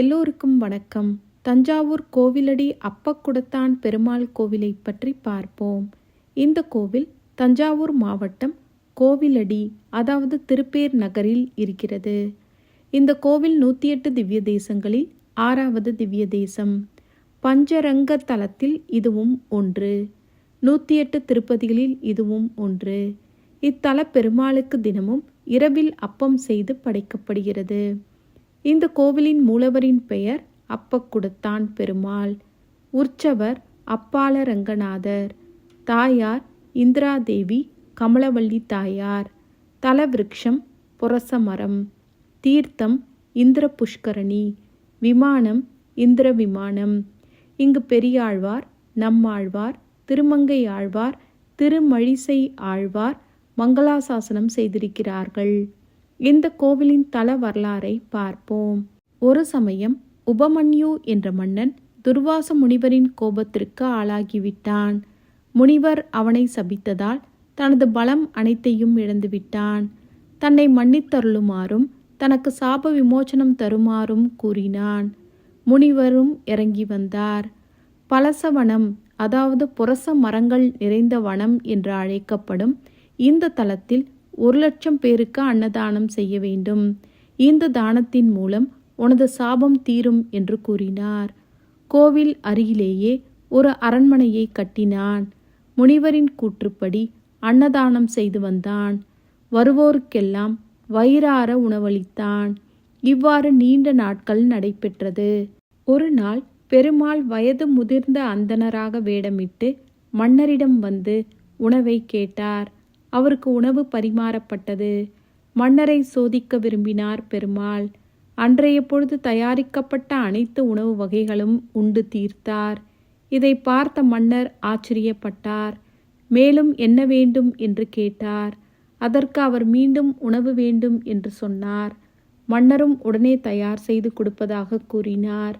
எல்லோருக்கும் வணக்கம். தஞ்சாவூர் கோவிலடி அப்பக்குடத்தான் பெருமாள் கோவிலை பற்றி பார்ப்போம். இந்த கோவில் தஞ்சாவூர் மாவட்டம் கோவிலடி அதாவது திருப்பேர் நகரில் இருக்கிறது. இந்த கோவில் நூற்றி எட்டு திவ்ய தேசங்களில் ஆறாவது திவ்ய தேசம். பஞ்சரங்க தலத்தில் இதுவும் ஒன்று. நூற்றி எட்டு திருப்பதிகளில் இதுவும் ஒன்று. இத்தல பெருமாளுக்கு தினமும் இரவில் அப்பம் செய்து படைக்கப்படுகிறது. இந்த கோவிலின் மூலவரின் பெயர் அப்பக்குடத்தான் பெருமாள். உற்சவர் அப்பால ரங்கநாதர் தாயார் இந்திராதேவி கமலவள்ளி தாயார். தலவிருக்ஷம் புரச மரம் தீர்த்தம் இந்திர புஷ்கரணி விமானம் இந்திர விமானம் இங்கு பெரியாழ்வார் நம்மாழ்வார் திருமங்கை ஆழ்வார் திருமழிசை ஆழ்வார் மங்களாசாசனம் செய்திருக்கிறார்கள். இந்த கோவிலின் தல வரலாறை பார்ப்போம். ஒரு சமயம் உபமன்யு என்ற மன்னன் துர்வாச முனிவரின் கோபத்திற்கு ஆளாகிவிட்டான். முனிவர் அவனை சபித்ததால் தனது பலம் அனைத்தையும் இழந்துவிட்டான். தன்னை மன்னித்தருளுமாறும் தனக்கு சாப விமோச்சனம் தருமாறும் கூறினான். முனிவரும் இறங்கி வந்தார். பலசவனம் அதாவது புரச மரங்கள் நிறைந்த வனம் என்று அழைக்கப்படும் இந்த தலத்தில் ஒரு லட்சம் பேருக்கு அன்னதானம் செய்ய வேண்டும். இந்த தானத்தின் மூலம் உனது சாபம் தீரும் என்று கூறினார். கோவில் அருகிலேயே ஒரு அரண்மனையை கட்டினான். முனிவரின் கூற்றுப்படி அன்னதானம் செய்து வந்தான். வருவோருக்கெல்லாம் வயிறார உணவளித்தான். இவ்வாறு நீண்ட நாட்கள் நடைபெற்றது. ஒரு நாள் பெருமாள் வயது முதிர்ந்த அந்தணராக வேடமிட்டு மன்னரிடம் வந்து உணவை கேட்டார். அவருக்கு உணவு பரிமாறப்பட்டது. மன்னரை சோதிக்க விரும்பினார் பெருமாள். அன்றைய பொழுது தயாரிக்கப்பட்ட அனைத்து உணவு வகைகளும் உண்டு தீர்த்தார். இதை பார்த்த மன்னர் ஆச்சரியப்பட்டார். மேலும் என்ன வேண்டும்? என்று கேட்டார். அதற்கு அவர் மீண்டும் உணவு வேண்டும் என்று சொன்னார். மன்னரும் உடனே தயார் செய்து கொடுப்பதாக கூறினார்.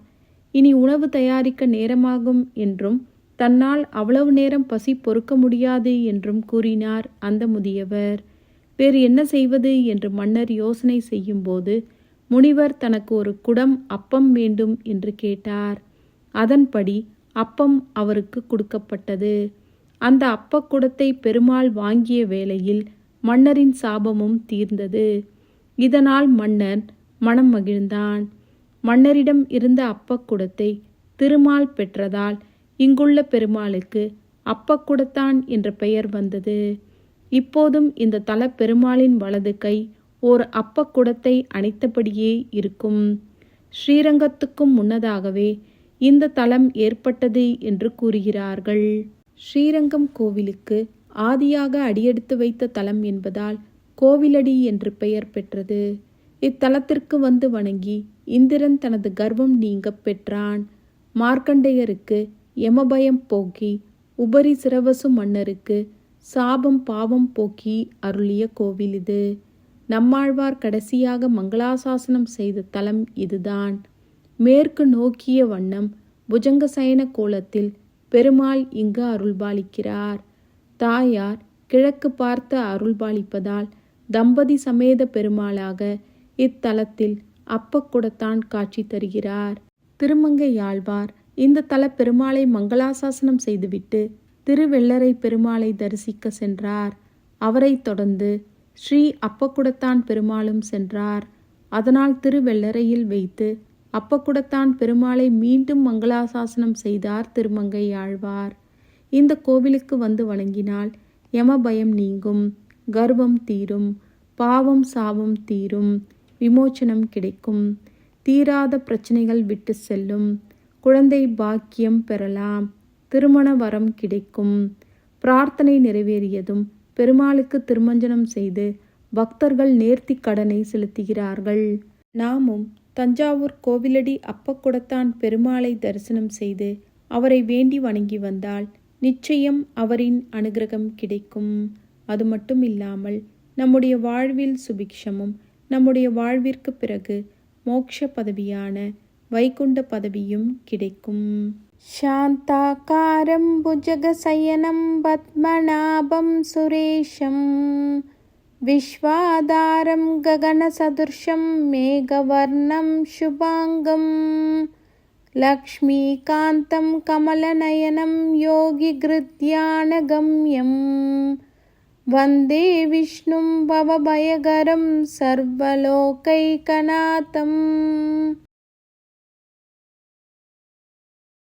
இனி உணவு தயாரிக்க நேரமாகும் என்றும் தன்னால் அவ்வளவு நேரம் பசி பொறுக்க முடியாது என்றும் கூறினார் அந்த முதியவர். வேறு என்ன செய்வது என்று மன்னர் யோசனை செய்யும்போது முனிவர் தனக்கு ஒரு குடம் அப்பம் வேண்டும் என்று கேட்டார். அதன்படி அப்பம் அவருக்கு கொடுக்கப்பட்டது. அந்த அப்பக்குடத்தை பெருமாள் வாங்கிய வேளையில் மன்னரின் சாபமும் தீர்ந்தது. இதனால் மன்னர் மனம் மகிழ்ந்தான். மன்னரிடம் இருந்த அப்பக்குடத்தை திருமால் பெற்றதால் இங்குள்ள பெருமாளுக்கு அப்பக்குடத்தான் என்ற பெயர் வந்தது. இப்போதும் இந்த தல பெருமாளின் வலது கை ஓர் அப்பக்குடத்தை அணைத்தபடியே இருக்கும். ஸ்ரீரங்கத்துக்கும் முன்னதாகவே இந்த தலம் ஏற்பட்டது என்று கூறுகிறார்கள். ஸ்ரீரங்கம் கோவிலுக்கு ஆதியாக அடியெடுத்து வைத்த தலம் என்பதால் கோவிலடி என்று பெயர் பெற்றது. இத்தலத்திற்கு வந்து வணங்கி இந்திரன் தனது கர்வம் நீங்க பெற்றான். மார்க்கண்டேயருக்கு யமபயம் போக்கி உபரி சிரவசு மன்னருக்கு சாபம் பாவம் போக்கி அருளிய கோவில் இது. நம்மாழ்வார் கடைசியாக மங்களாசாசனம் செய்த தலம் இதுதான். மேற்கு நோக்கிய வண்ணம் புஜங்க சயன கோலத்தில் பெருமாள் இங்கு அருள்பாலிக்கிறார். தாயார் கிழக்கு பார்த்து அருள்பாலிப்பதால் தம்பதி சமேத பெருமாளாக இத்தலத்தில் அப்பக்குடத்தான் காட்சி தருகிறார். திருமங்கையாழ்வார் இந்த தல பெருமாளை மங்களாசாசனம் செய்துவிட்டு திருவெள்ளரை பெருமாளை தரிசிக்க சென்றார். அவரைத் தொடர்ந்து ஸ்ரீ அப்பக்குடத்தான் பெருமாளும் சென்றார். அதனால் திருவெள்ளரையில் வைத்து அப்பக்குடத்தான் பெருமாளை மீண்டும் மங்களாசாசனம் செய்தார் திருமங்கை ஆழ்வார். இந்த கோவிலுக்கு வந்து வணங்கினால் யம பயம் நீங்கும் கர்வம் தீரும் பாவம் சாபம் தீரும் விமோச்சனம் கிடைக்கும். தீராத பிரச்சனைகள் விட்டு செல்லும். குழந்தை பாக்கியம் பெறலாம். திருமண வரம் கிடைக்கும். பிரார்த்தனை நிறைவேறியதும் பெருமாளுக்கு திருமஞ்சனம் செய்து பக்தர்கள் நேர்த்தி கடனை செலுத்துகிறார்கள். நாமும் தஞ்சாவூர் கோவிலடி அப்பக்குடத்தான் பெருமாளை தரிசனம் செய்து அவரை வேண்டி வணங்கி வந்தால் நிச்சயம் அவரின் அனுகிரகம் கிடைக்கும். அது மட்டும் இல்லாமல் நம்முடைய வாழ்வில் சுபிக்ஷமும் நம்முடைய வாழ்விற்கு பிறகு மோட்ச பதவியான வைகுண்ட பதவியும் கிடைக்கும் சாந்தாக்காரம் புஜகசயனம் பத்மநாபம் சுரேஷம் विश्वाधारं गगनसदृशं मेघवर्णं शुभाङ्गं लक्ष्मीकान्तं कमलनयनं योगिगृध्यानगम्यं वन्दे विष्णुं भवभयगरं सर्वलोकैकनाथम्